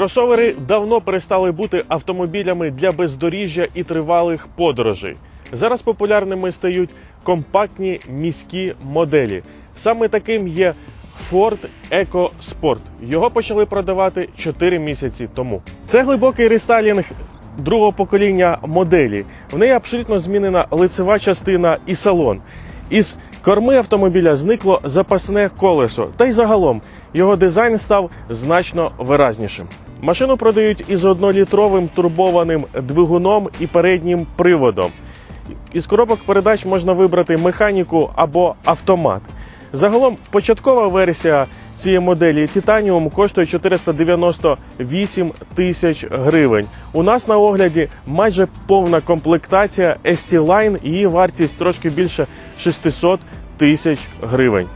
Кросовери давно перестали бути автомобілями для бездоріжжя і тривалих подорожей. Зараз популярними стають компактні міські моделі. Саме таким є Ford EcoSport. Його почали продавати 4 місяці тому. Це глибокий рестайлінг другого покоління моделі. В неї абсолютно змінена лицева частина і салон. Із корми автомобіля зникло запасне колесо, та й загалом його дизайн став значно виразнішим. Машину продають із однолітровим турбованим двигуном і переднім приводом. Із коробок передач можна вибрати механіку або автомат. Загалом початкова версія цієї моделі Titanium коштує 498 тисяч гривень. У нас на огляді майже повна комплектація ST-Line, її вартість трошки більше 600 тисяч гривень.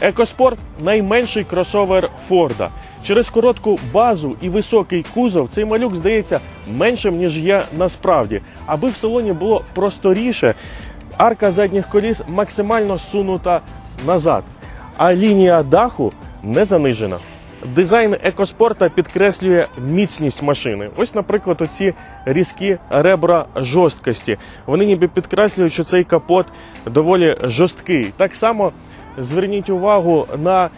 Екоспорт найменший кросовер Форда. Через коротку базу і високий кузов цей малюк здається меншим, ніж є насправді. Аби в салоні було просторіше, арка задніх коліс максимально сунута назад, а лінія даху не занижена. Дизайн екоспорта підкреслює міцність машини. Ось, наприклад, оці різкі ребра жорсткості. Вони ніби підкреслюють, що цей капот доволі жорсткий. Так само зверніть увагу на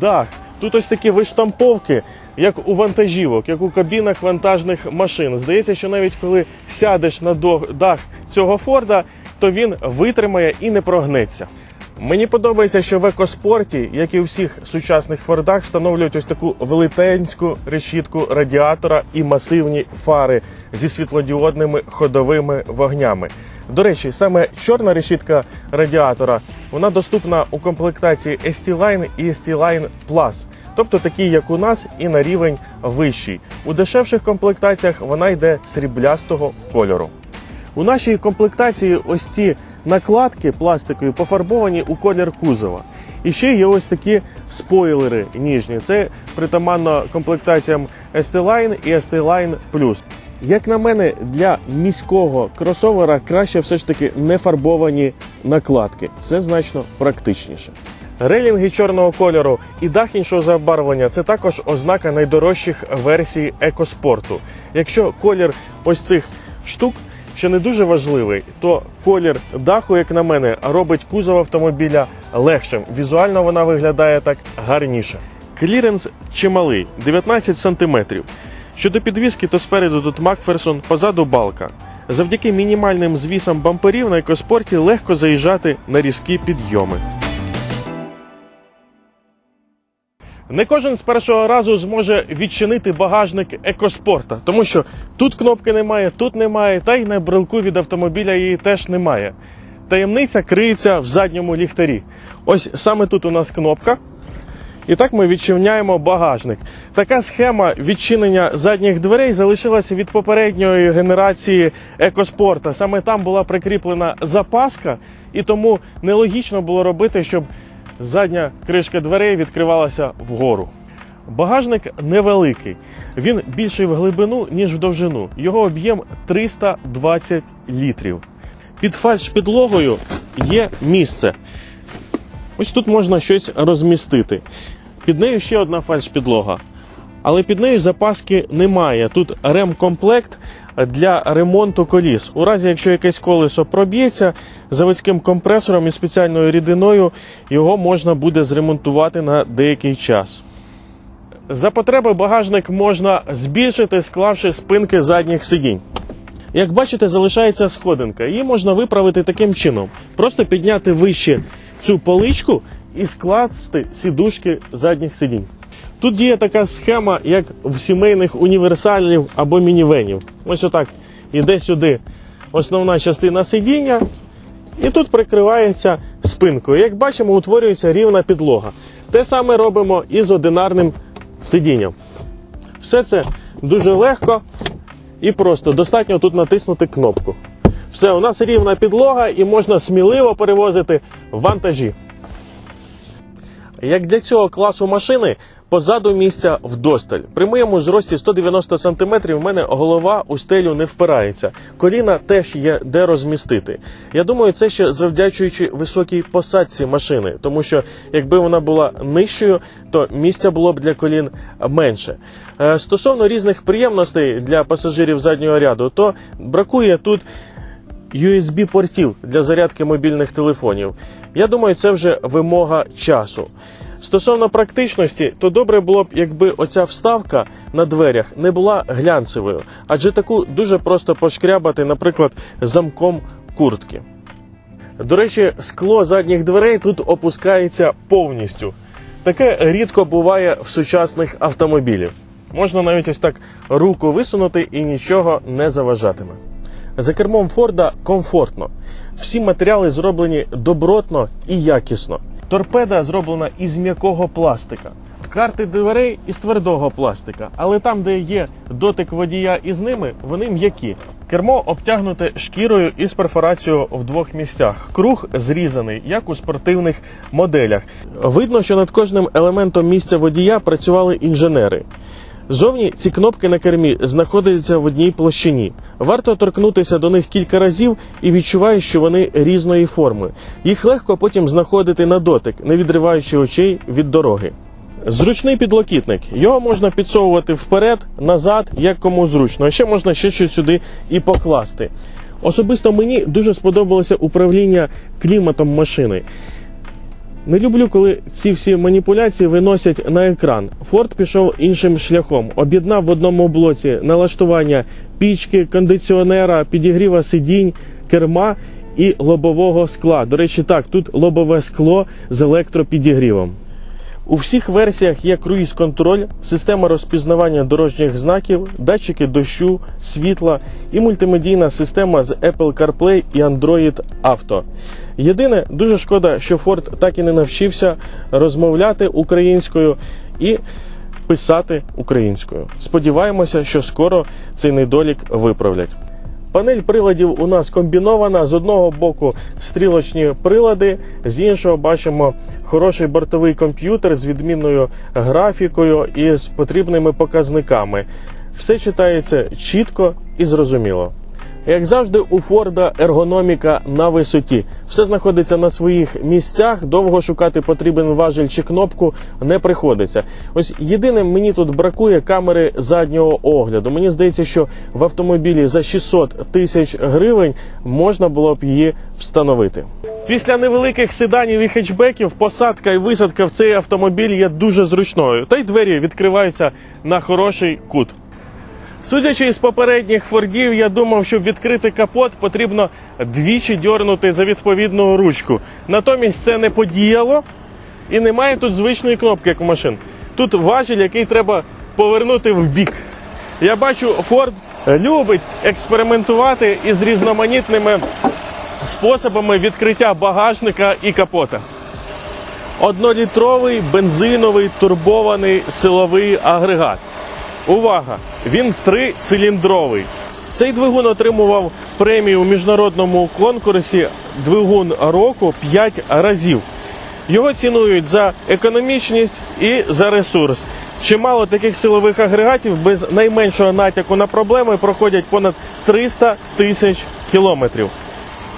дах. Тут ось такі виштамповки, як у вантажівок, як у кабінах вантажних машин. Здається, що навіть коли сядеш на дах цього Форда, то він витримає і не прогнеться. Мені подобається, що в екоспорті, як і у всіх сучасних фордах, встановлюють ось таку велетенську решітку радіатора і масивні фари зі світлодіодними ходовими вогнями. До речі, саме чорна решітка радіатора вона доступна у комплектації ST-Line і ST-Line Plus, тобто такі, як у нас, і на рівень вищий. У дешевших комплектаціях вона йде сріблястого кольору. У нашій комплектації ось ці накладки пластикові пофарбовані у колір кузова. І ще є ось такі спойлери ніжні. Це притаманно комплектаціям ST-Line і ST-Line Plus. Як на мене, для міського кросовера краще все ж таки не фарбовані накладки. Це значно практичніше. Рейлінги чорного кольору і дах іншого забарвлення це також ознака найдорожчих версій екоспорту. Якщо колір ось цих штук ще не дуже важливий, то колір даху, як на мене, робить кузов автомобіля легшим. Візуально вона виглядає так гарніше. Кліренс чималий 19 см. Щодо підвіски, то спереду тут Макферсон, позаду балка. Завдяки мінімальним звісам бамперів на екоспорті легко заїжджати на різкі підйоми. Не кожен з першого разу зможе відчинити багажник екоспорта, тому що тут кнопки немає, тут немає, та й на брелку від автомобіля її теж немає. Таємниця криється в задньому ліхтарі. Ось саме тут у нас кнопка. І так ми відчиняємо багажник. Така схема відчинення задніх дверей залишилася від попередньої генерації екоспорта. Саме там була прикріплена запаска, і тому нелогічно було робити, щоб задня кришка дверей відкривалася вгору. Багажник невеликий, він більший в глибину, ніж в довжину. Його об'єм 320 літрів. Під фальш-підлогою є місце. Ось тут можна щось розмістити. Під нею ще одна фальш-підлога. Але під нею запаски немає. Тут ремкомплект для ремонту коліс. У разі, якщо якесь колесо проб'ється заводським компресором і спеціальною рідиною, його можна буде зремонтувати на деякий час. За потреби багажник можна збільшити, склавши спинки задніх сидінь. Як бачите, залишається сходинка. Її можна виправити таким чином: просто підняти вище цю поличку і скласти сідушки задніх сидінь. Тут діє така схема, як в сімейних універсалів або мінівенів. Ось отак іде сюди основна частина сидіння, і тут прикривається спинкою. Як бачимо, утворюється рівна підлога. Те саме робимо і з одинарним сидінням. Все це дуже легко і просто. Достатньо тут натиснути кнопку. Все, у нас рівна підлога і можна сміливо перевозити вантажі. Як для цього класу машини Позаду місця вдосталь. При моєму зрості 190 см в мене голова у стелю не впирається. Коліна теж є де розмістити. Я думаю, це ще завдячуючи високій посадці машини, тому що якби вона була нижчою, то місця було б для колін менше. Е, Стосовно різних приємностей для пасажирів заднього ряду, то бракує тут USB-портів для зарядки мобільних телефонів. Я думаю, це вже вимога часу. Стосовно практичності, то добре було б, якби оця вставка на дверях не була глянцевою, адже таку дуже просто пошкрябати, наприклад, замком куртки. До речі, скло задніх дверей тут опускається повністю. Таке рідко буває в сучасних автомобілів. Можна навіть ось так руку висунути і нічого не заважатиме. За кермом Форда комфортно. Всі матеріали зроблені добротно і якісно. Торпеда зроблена із м'якого пластика. Карти дверей із твердого пластика, але там, де є дотик водія із ними, вони м'які. Кермо обтягнуте шкірою із перфорацією в двох місцях. Круг зрізаний, як у спортивних моделях. Видно, що над кожним елементом місця водія працювали інженери. Зовні ці кнопки на кермі знаходяться в одній площині. Варто торкнутися до них кілька разів і відчуваєш, що вони різної форми. Їх легко потім знаходити на дотик, не відриваючи очей від дороги. Зручний підлокітник. Його можна підсовувати вперед, назад, як кому зручно. А ще можна ще щось сюди і покласти. Особисто мені дуже сподобалося управління кліматом машини. Не люблю, коли ці всі маніпуляції виносять на екран. Форд пішов іншим шляхом. Об'єднав в одному блоці налаштування пічки, кондиціонера, підігріва сидінь, керма і лобового скла. До речі, так, тут лобове скло з електропідігрівом. У всіх версіях є круїз-контроль, система розпізнавання дорожніх знаків, датчики дощу, світла і мультимедійна система з Apple CarPlay і Android Auto. Єдине, дуже шкода, що Ford так і не навчився розмовляти українською і писати українською. Сподіваємося, що скоро цей недолік виправлять. Панель приладів у нас комбінована. З одного боку стрілочні прилади, з іншого бачимо хороший бортовий комп'ютер з відмінною графікою і з потрібними показниками. Все читається чітко і зрозуміло. Як завжди, у Форда ергономіка на висоті. Все знаходиться на своїх місцях. Довго шукати потрібен важіль чи кнопку не приходиться. Ось єдине, мені тут бракує камери заднього огляду. Мені здається, що в автомобілі за 600 тисяч гривень можна було б її встановити. Після невеликих седанів і хетчбеків посадка і висадка в цей автомобіль є дуже зручною. Та й двері відкриваються на хороший кут. Судячи із попередніх фордів, я думав, щоб відкрити капот, потрібно двічі дьорнути за відповідну ручку. Натомість це не подіяло і немає тут звичної кнопки, як у машин. Тут важіль, який треба повернути в бік. Я бачу, Форд любить експериментувати із різноманітними способами відкриття багажника і капота. Однолітровий бензиновий турбований силовий агрегат. Увага! Він трициліндровий. Цей двигун отримував премію у міжнародному конкурсі Двигун року 5 разів. Його цінують за економічність і за ресурс. Чимало таких силових агрегатів без найменшого натяку на проблеми проходять понад 300 тисяч кілометрів.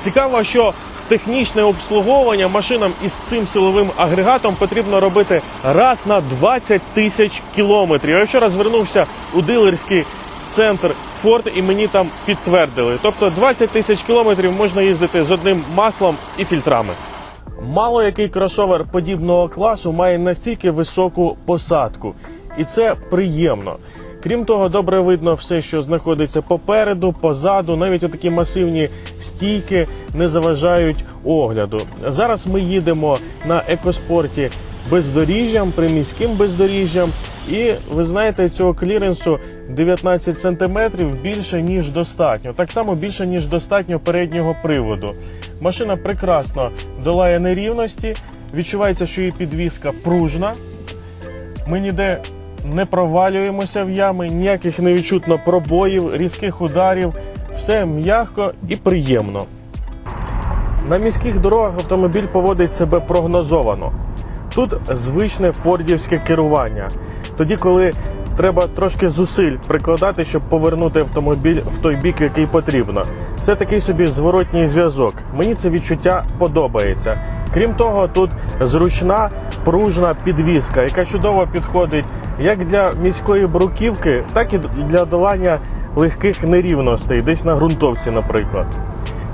Цікаво, що технічне обслуговування машинам із цим силовим агрегатом потрібно робити раз на 20 тисяч кілометрів. Я вчора звернувся у дилерський центр Ford і мені там підтвердили. Тобто 20 тисяч кілометрів можна їздити з одним маслом і фільтрами. Мало який кросовер подібного класу має настільки високу посадку, і це приємно. Крім того, добре видно все, що знаходиться попереду, позаду, навіть отакі масивні стійки не заважають огляду. Зараз ми їдемо на екоспорті бездоріжжям, приміським бездоріжжям, і ви знаєте, цього кліренсу 19 сантиметрів більше ніж достатньо. Так само більше ніж достатньо переднього приводу. Машина прекрасно долає нерівності. Відчувається, що її підвіска пружна. Ми ніде не провалюємося в ями, ніяких не відчутно пробоїв, різких ударів. Все м'яко і приємно. На міських дорогах автомобіль поводить себе прогнозовано. Тут звичне фордівське керування. Тоді, коли треба трошки зусиль прикладати, щоб повернути автомобіль в той бік, який потрібно. Це такий собі зворотній зв'язок. Мені це відчуття подобається. Крім того, тут зручна пружна підвіска, яка чудово підходить як для міської бруківки, так і для долання легких нерівностей, десь на ґрунтовці, наприклад.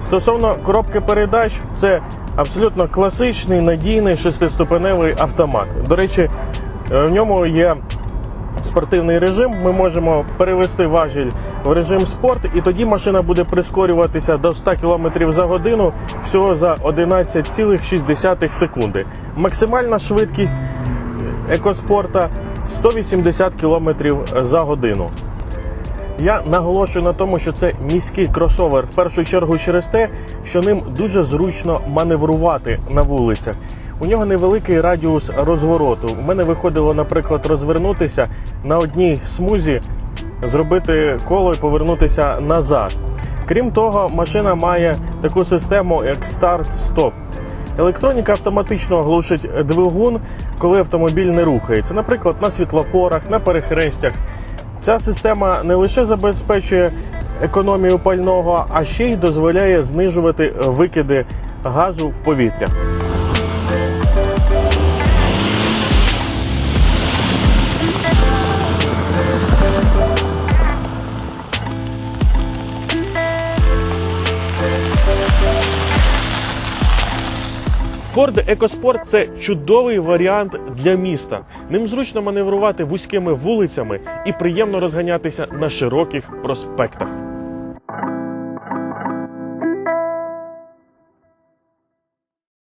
Стосовно коробки передач, це абсолютно класичний надійний шестиступеневий автомат. До речі, е, в ньому є спортивний режим. Ми можемо перевести важіль в режим спорт, і тоді машина буде прискорюватися до 100 км за годину всього за 11,6 секунди. Максимальна швидкість екоспорта 180 км за годину. Я наголошую на тому, що це міський кросовер в першу чергу через те, що ним дуже зручно маневрувати на вулицях. У нього невеликий радіус розвороту. У мене виходило, наприклад, розвернутися на одній смузі, зробити коло і повернутися назад. Крім того, машина має таку систему як старт-стоп. Електроніка автоматично глушить двигун, коли автомобіль не рухається, наприклад, на світлофорах, на перехрестях. Ця система не лише забезпечує економію пального, а ще й дозволяє знижувати викиди газу в повітря. Ford EcoSport – це чудовий варіант для міста. Ним зручно маневрувати вузькими вулицями і приємно розганятися на широких проспектах.